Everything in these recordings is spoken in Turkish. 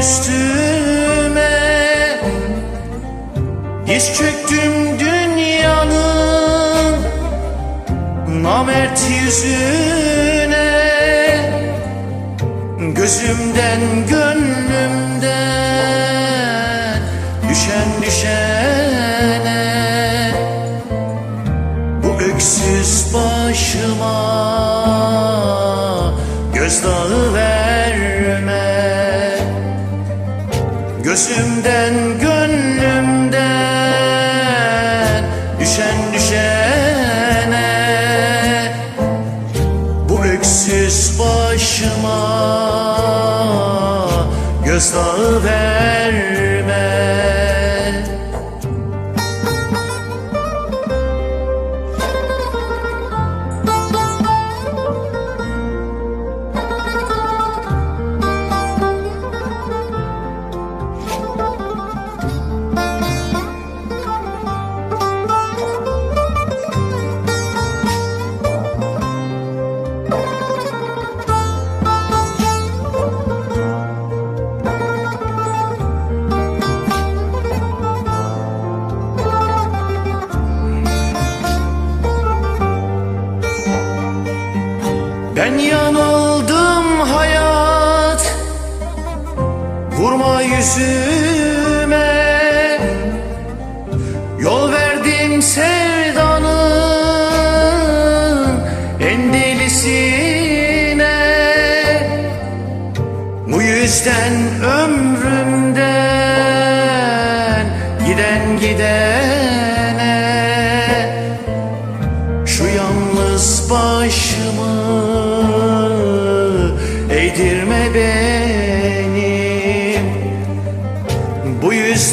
üstüme. Diz çöktüm dünyanın Namert yüzüne. Gözümden gönlümden Düşen düşene. Bu öksüz başıma Gözdağı Gözümden gönlümden düşen düşene. Bu öksüz başıma gözdağı verme yanıldım hayat. Vurma yüzüme. Yol verdim sevdanın En delisine. Bu yüzden ömrümden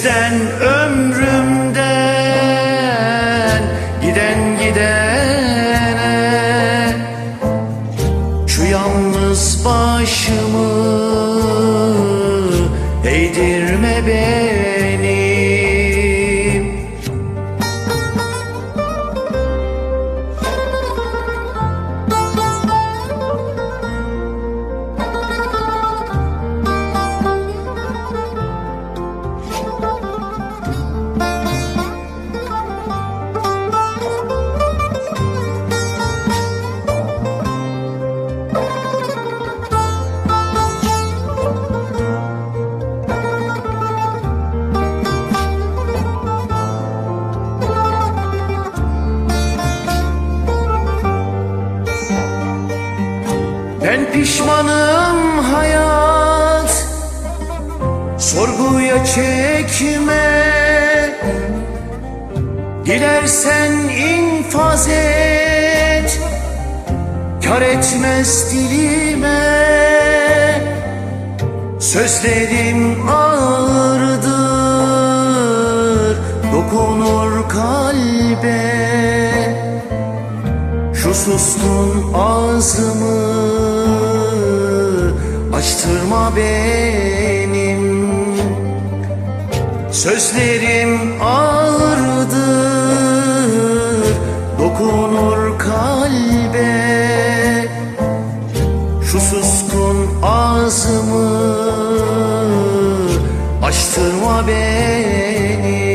Yüzden ömrümden giden gidene. Şu yalnız başımı Ben pişmanım hayat. Sorguya çekme. Dilersen infaz et. Kar etmez dilime. Sözlerim ağırdır. Dokunur kalbe. Şu suskun ağzımı açtırma benim. Sözlerim ağırdır Dokunur kalbe. Şu suskun ağzımı Açtırma beni